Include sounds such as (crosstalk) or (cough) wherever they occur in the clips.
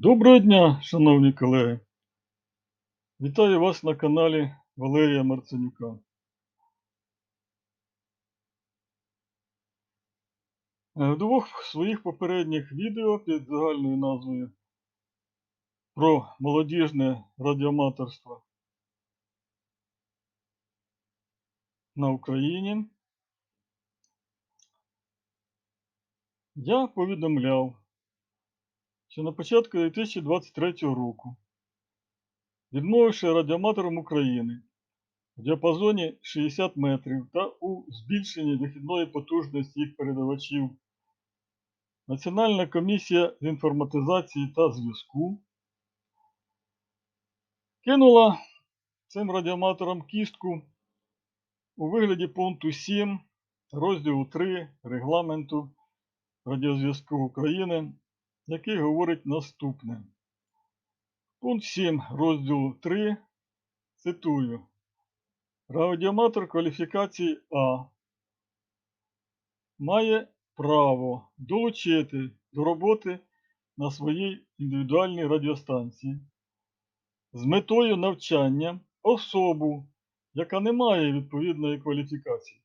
Доброго дня, шановні колеги! Вітаю вас на каналі Валерія Марценюка. Е, В двох своїх попередніх відео під загальною назвою про молодіжне радіоматорство на Україні я повідомляв, що на початку 2023 року, відмовивши радіоматорам України в діапазоні 60 метрів та у збільшенні вихідної потужності їх передавачів, Національна комісія з інформатизації та зв'язку кинула цим радіоматорам кістку у вигляді пункту 7 розділу 3 регламенту радіозв'язку України, який говорить наступне. Пункт 7 розділу 3 цитую. Радіоматор кваліфікації А має право долучити до роботи на своїй індивідуальній радіостанції з метою навчання особу, яка не має відповідної кваліфікації,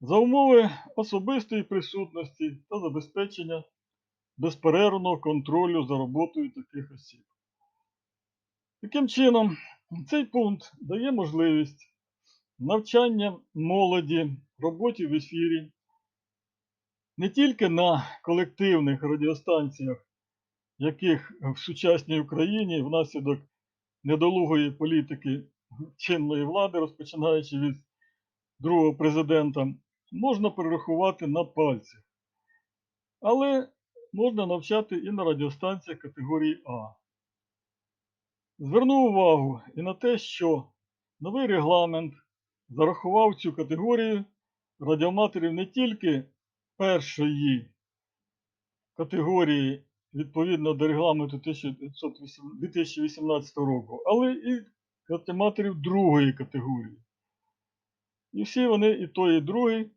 за умови особистої присутності та забезпечення безперервного контролю за роботою таких осіб. Таким чином, цей пункт дає можливість навчання молоді роботі в ефірі не тільки на колективних радіостанціях, яких в сучасній Україні внаслідок недолугої політики чинної влади, розпочинаючи від другого президента, можна перерахувати на пальцях. Але можна навчати і на радіостанціях категорії А. Зверну увагу і на те, що новий регламент зарахував цю категорію радіоматорів не тільки першої категорії відповідно до регламенту 2018 року, але і радіоматорів другої категорії. І всі вони і той, і другий,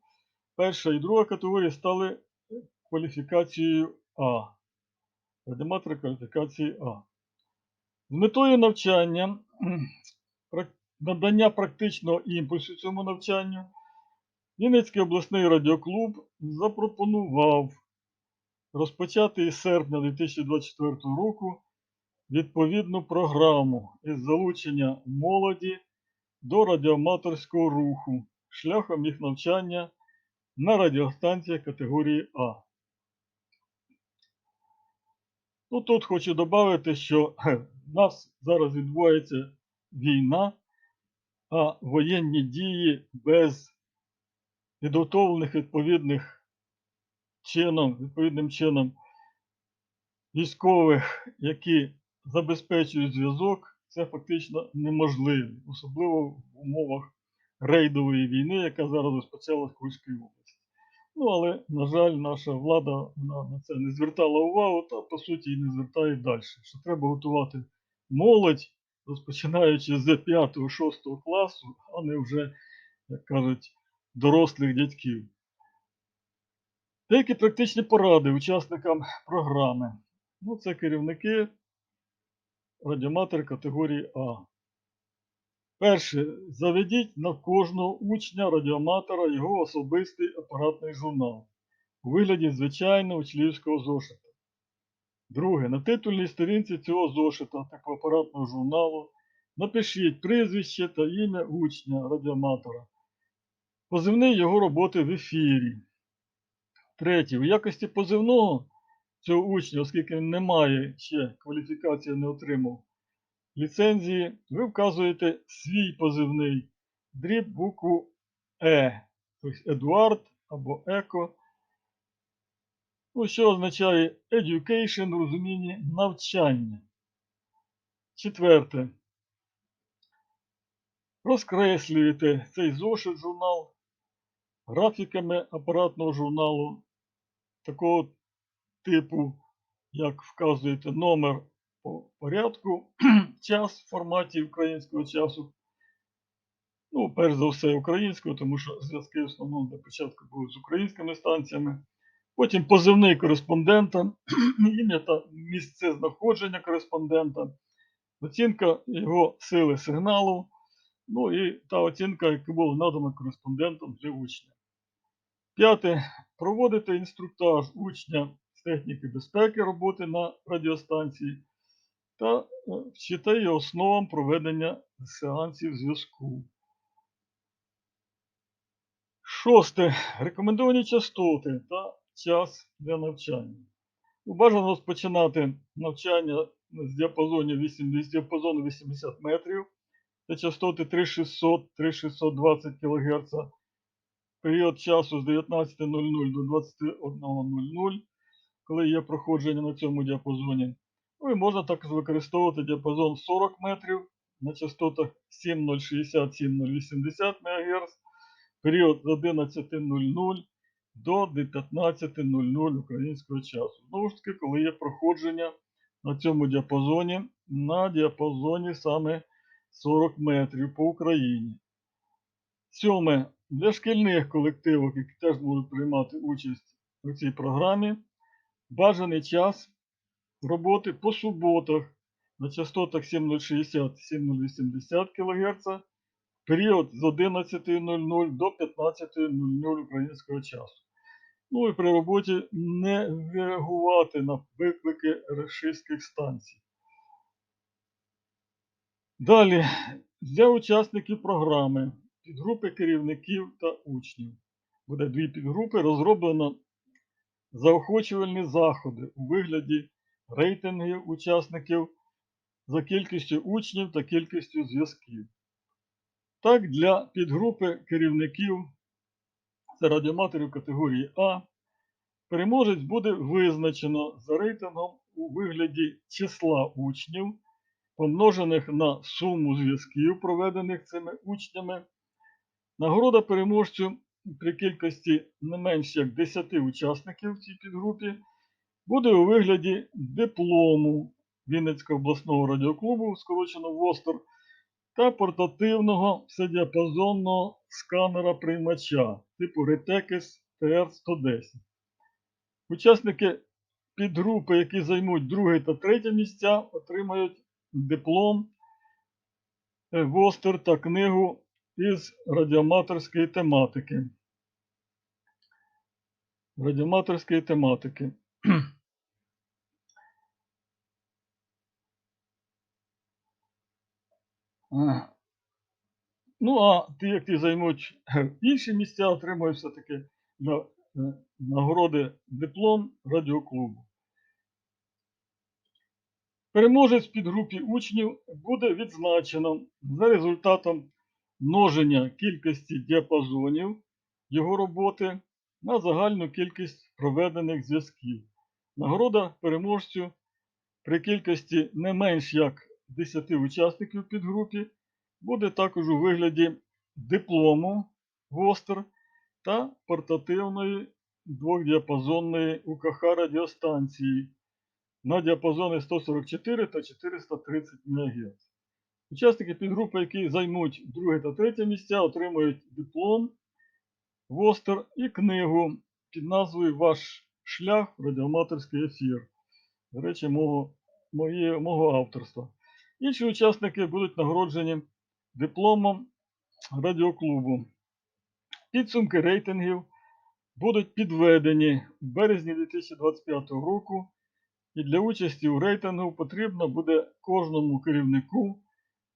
перша і друга категорія стали кваліфікацією А. Радіоматори кваліфікації А. З метою навчання, (clears throat) надання практичного імпульсу цьому навчанню, Вінницький обласний радіоклуб запропонував розпочати із серпня 2024 року відповідну програму із залучення молоді до радіоаматорського руху шляхом їх навчання на радіостанціях категорії А. Ну, тут хочу додати, що в нас зараз відбувається війна, а воєнні дії без підготовлених відповідних чином, відповідним чином військових, які забезпечують зв'язок, це фактично неможливо, особливо в умовах рейдової війни, яка зараз розпочалась в Курській області. Ну, але, на жаль, наша влада вона на це не звертала увагу, та по суті і не звертає далі. Що треба готувати молодь, розпочинаючи з 5-6 класу, а не вже, як кажуть, дорослих дядьків. Деякі практичні поради учасникам програми. Ну, це керівники радіоматори категорії А. Перше. Заведіть на кожного учня радіоматора його особистий апаратний журнал у вигляді звичайного учнівського зошита. Друге. На титульній сторінці цього зошита апаратного журналу напишіть прізвище та ім'я учня радіоматора, позивний його роботи в ефірі. Третє. У якості позивного цього учня, оскільки він не ще кваліфікації не отримав ліцензії, ви вказуєте свій позивний дріб букву Е, тобто Едуард або Еко. Ну, що означає education в розумінні навчання. Четверте. Розкреслюєте цей зошит журнал графіками апаратного журналу такого типу, як вказуєте номер порядку, (clears throat) час в форматі українського часу. Ну, перш за все, українського, тому що зв'язки в основному для початку були з українськими станціями. Потім позивний кореспондента, (clears throat) ім'я та місце знаходження кореспондента, оцінка його сили сигналу, ну і та оцінка, яка була надана кореспондентом для учня. П'яте. Проводити інструктаж учня з техніки безпеки роботи на радіостанції та е, вчити її основам проведення сеансів зв'язку. Шосте. Рекомендовані частоти та час для навчання. Ну, Бажано розпочинати навчання з діапазону 8, з діапазону 80 метрів та частоти 3600-3620 кГц. Період часу з 19.00 до 21.00, коли є проходження на цьому діапазоні. Ну і можна також використовувати діапазон 40 метрів на частотах 7.060-7.080 МГц, період з 11.00 до 15.00 українського часу. Знову ж таки, коли є проходження на цьому діапазоні, на діапазоні саме 40 метрів по Україні. Сьоме. Для шкільних колективів, які теж будуть приймати участь у цій програмі, бажаний час роботи по суботах на частотах 7060-7080 кГц, період з 11.00 до 15.00 українського часу. Ну і при роботі не реагувати на виклики рашистських станцій. Далі, для учасників програми, підгрупи керівників та учнів. Буде дві підгрупи, розроблено заохочувальні заходи у вигляді рейтингів учасників за кількістю учнів та кількістю зв'язків. Так, для підгрупи керівників це радіоматорів категорії А. Переможець буде визначено за рейтингом у вигляді числа учнів, помножених на суму зв'язків, проведених цими учнями. Нагорода переможцю при кількості не менш як 10 учасників в цій підгрупі буде у вигляді диплому Вінницького обласного радіоклубу, скорочено ВОСТОР, та портативного вседіапазонного сканера приймача типу Retekis TR110. Учасники підгрупи, які займуть друге та третє місця, отримають диплом е, ВОСТЕР та книгу із радіоматорської тематики. Радіоматорської тематики. Ну, а ті, які займуть (laughs) інші місця, отримують все-таки е, нагороди диплом радіоклубу. Переможець підгрупі учнів буде відзначено за результатом множення кількості діапазонів його роботи на загальну кількість проведених зв'язків. Нагорода переможцю при кількості не менш як 10 учасників підгрупі буде також у вигляді диплому ВОСТер та портативної двохдіапазонної УКХ радіостанції на діапазони 144 та 430 МГц. Учасники підгрупи, які займуть друге та третє місця, отримують диплом, ВОСТер і книгу під назвою Ваш шлях в радіоаматорський ефір. До речі, мого, моє, мого авторства. Інші учасники будуть нагороджені дипломом радіоклубу. Підсумки рейтингів будуть підведені в березні 2025 року. І для участі у рейтингу потрібно буде кожному керівнику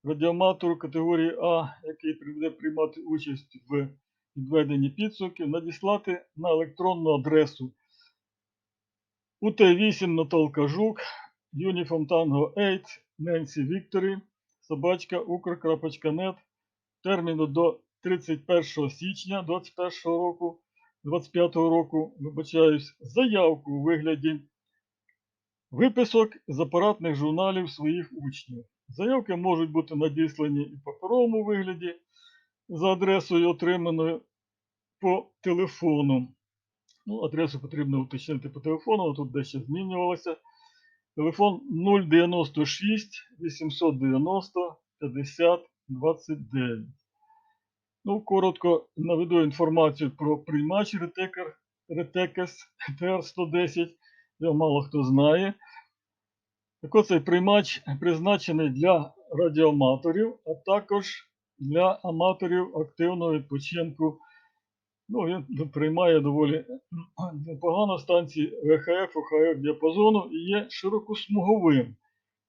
радіоматору категорії А, який буде приймати участь в підведенні підсумків, надіслати на електронну адресу УТ8 Наталка Жук, Uniform Tango 8, Ненсі Вікторі, собачка Укр.нет терміну до 31 січня 2021 року, 25 року, вибачаюсь, заявку у вигляді виписок з апаратних журналів своїх учнів. Заявки можуть бути надіслані і в паперовому вигляді за адресою, отриманою по телефону. Ну, Адресу потрібно уточнити по телефону, тут дещо змінювалося. Телефон 096 890 50 29. Ну, коротко наведу інформацію про приймач ретекер Ретекес TR-110, його мало хто знає. Так от цей приймач призначений для радіоаматорів, а також для аматорів активного відпочинку. Ну, він приймає доволі непогано станції ВХФ, УХФ діапазону і є широкосмуговим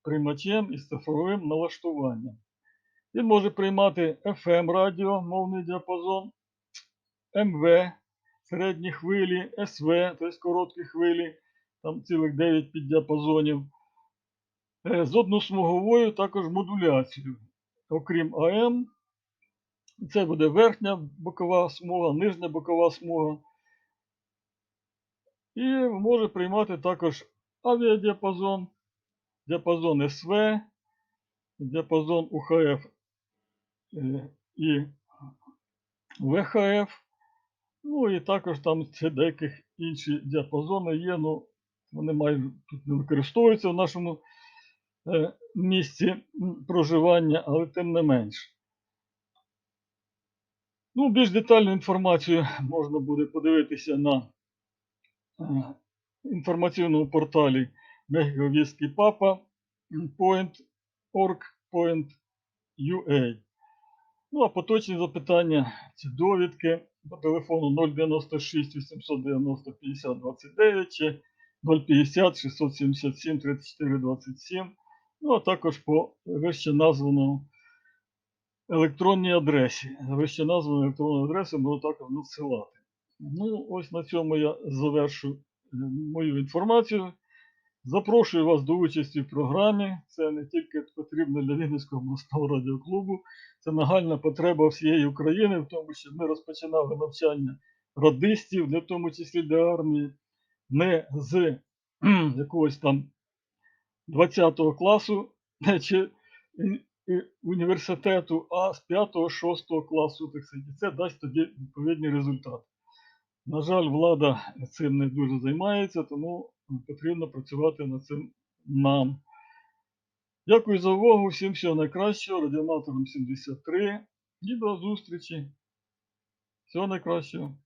приймачем із цифровим налаштуванням. Він може приймати FM радіо, мовний діапазон, МВ, середні хвилі, СВ, тобто короткі хвилі, там цілих 9 піддіапазонів. Е, З односмуговою також модуляцією. Окрім АМ, це буде верхня бокова смуга, нижня бокова смуга. І може приймати також авіадіапазон, діапазон СВ, діапазон УХФ е, і ВХФ. Ну і також там ще деяких інші діапазони є, ну вони майже тут не використовуються в нашому е, місці проживання, але тим не менш. Ну, більш детальну інформацію можна буде подивитися на е, інформаційному порталі Меговіський Папа point.org.ua. Ну, а поточні запитання чи довідки по телефону 096 890 50 29 чи 050 677 34 27. Ну, а також по вище названому електронній адресі. Вище названу електронну адресу можу також надсилати. Ну, ось на цьому я завершу е, мою інформацію. Запрошую вас до участі в програмі. Це не тільки потрібно для Вінницького обласного радіоклубу, це нагальна потреба всієї України, в тому що ми розпочинали навчання радистів, не в тому числі для армії, не з якогось там 20 класу (laughs) чи університету, а з 5-6 класу. Так сказати. Це дасть тоді відповідні результати. На жаль, влада цим не дуже займається, тому потрібно працювати над цим нам. Дякую за увагу. Всім всього найкращого. Радіонатором 73. І до зустрічі. Всього найкращого.